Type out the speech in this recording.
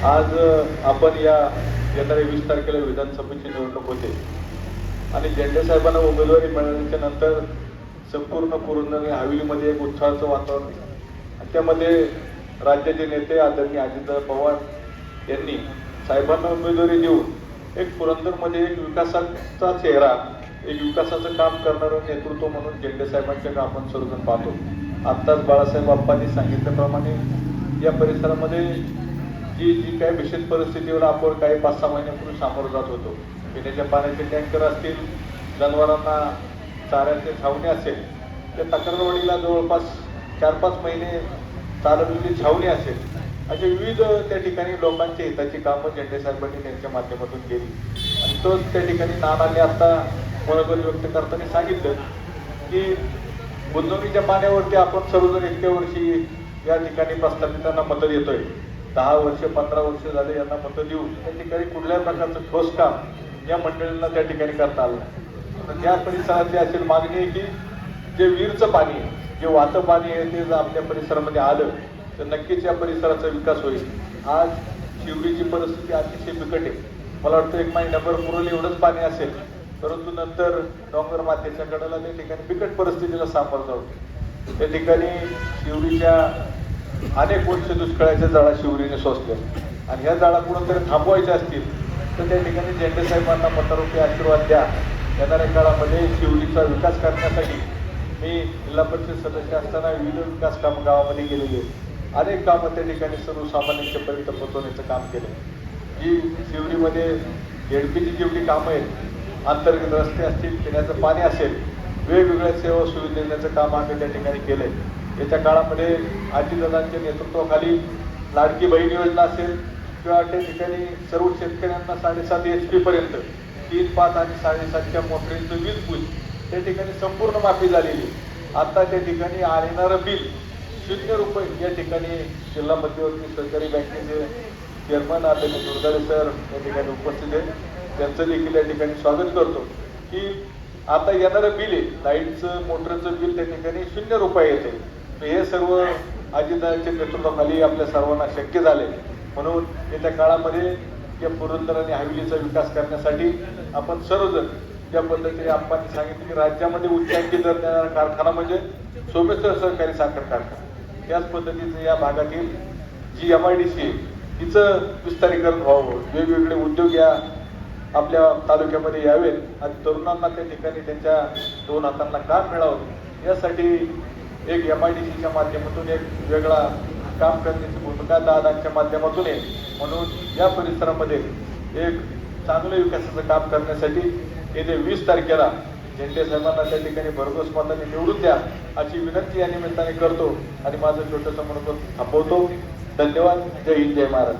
आज आपण या येणाऱ्या वीस तारखेला विधानसभेची निवडणूक होते. आणि झेंडे साहेबांना उमेदवारी मिळाल्याच्या नंतर संपूर्ण पुरंदर हवेलीमध्ये एक उत्साहाचं वातावरण त्यामध्ये राज्याचे नेते आदरणीय अजितदादा पवार यांनी साहेबांना उमेदवारी देऊन एक पुरंदरमध्ये एक विकासाचा चेहरा एक विकासाचं काम करणारं नेतृत्व म्हणून झेंडे साहेबांच्याकडे आपण सर्वजण पाहतो. आत्ताच बाळासाहेब बाप्पांनी सांगितल्याप्रमाणे या परिसरामध्ये जी जी काही विशेष परिस्थितीवर आपण काही पाच सहा महिन्यापूर्वी सामोरं जात होतो. पिण्याच्या पाण्याचे टँकर असतील जनावरांना चाऱ्याचे छावणी असेल त्या तक्रारवाडीला जवळपास चार पाच महिने चालवलेली छावणी असेल असे विविध त्या ठिकाणी लोकांच्या हिताची कामं झेंडे साहेबांनी त्यांच्या माध्यमातून केली. आणि तोच त्या ठिकाणी नानाने आता मनोगत व्यक्त करताना सांगितलं की गुंतवणुकीच्या पाण्यावरती आपण सर्वजण इतक्या वर्षी या ठिकाणी प्रस्थापितांना मदत येतोय दहा वर्ष पंधरा वर्ष झाले यांना मतं देऊन त्या ठिकाणी कुठल्याही प्रकारचं ठोस काम या मंडळींना त्या ठिकाणी करता आलं नाही. तर त्या परिसराची अशी मागणी आहे की जे विहीरचं पाणी आहे जे वाहतं पाणी आहे ते जर आपल्या परिसरामध्ये आलं तर नक्कीच या परिसराचा विकास होईल. आज शिवडीची परिस्थिती अतिशय बिकट आहे. मला वाटतं एक महिन्याभर पुरवली एवढंच पाणी असेल परंतु नंतर डोंगर मातेच्या कडेला त्या ठिकाणी बिकट परिस्थितीला सामोरं जाऊ त्या ठिकाणी शिवडीच्या अनेक वर्ष दुष्काळाच्या जाळा शिवरीने सोसल्या. आणि ह्या जाळा कुठंतरी थांबवायच्या असतील तर त्या ठिकाणी झेंडे साहेबांना मतरूपी आशीर्वाद द्या. येणाऱ्या काळामध्ये शिवरीचा विकास करण्यासाठी मी जिल्हा परिषद सदस्य असताना विविध विकास कामं गावामध्ये गेलेली अनेक कामं त्या ठिकाणी सर्वसामान्यांच्यापर्यंत पोहोचवण्याचं काम केलं जी शिवरीमध्ये एडपीची जेवढी कामं आहेत अंतर्गत रस्ते असतील पिण्याचं पाणी असेल वेगवेगळ्या सेवा सुविधा देण्याचं काम आम्ही त्या ठिकाणी केलं आहे येत्या काळामध्ये आजीदादांच्या नेतृत्वाखाली लाडकी बहीण योजना असेल किंवा त्या ठिकाणी सर्व शेतकऱ्यांना साडेसात एच पी पर्यंत तीन पाच आणि साडेसातच्या मोटरींचं वीज बिल त्या ठिकाणी संपूर्ण माफी झालेली आता त्या ठिकाणी येणारं बिल शून्य रुपये या ठिकाणी जिल्हा मध्यवर्ती सहकारी बँकेचे चेअरमन आदरणीय दुर्गाडे सर या ठिकाणी उपस्थित आहेत. त्यांचं देखील या ठिकाणी स्वागत करतो की आता येणारं बिल आहे. लाईटचं मोटरचं बिल त्या ठिकाणी शून्य रुपये येते. हे सर्व अजितदादांच्या नेतृत्वाखाली आपल्या सर्वांना शक्य झाले. म्हणून येत्या काळामध्ये या पुरंदर आणि हवेलीचा विकास करण्यासाठी आपण सर्वजण ज्या पद्धतीने आपण सांगितलं की राज्यामध्ये उच्चांकी दर देणारा कारखाना म्हणजे सोमेश्वर सहकारी साखर कारखाना. त्याच पद्धतीचं या भागातील G M I D C तिचं विस्तारीकरण व्हावं. वेगवेगळे उद्योग या आपल्या तालुक्यामध्ये यावेत आणि तरुणांना त्या ठिकाणी त्यांच्या दोन हातांना काम मिळावं. यासाठी एक एम आय डी सीच्या माध्यमातून एक वेगळा काम करण्याची भूमिका दादांच्या माध्यमातून आहे म्हणून या परिसरामध्ये एक चांगलं विकासाचं काम करण्यासाठी येत्या वीस तारखेला झेंडे साहेबांना त्या ठिकाणी भरघोस मताने निवडून द्या अशी विनंती या निमित्ताने करतो. आणि माझं छोटंसं म्हणून थांबवतो. धन्यवाद. जय हिंद जय महाराज.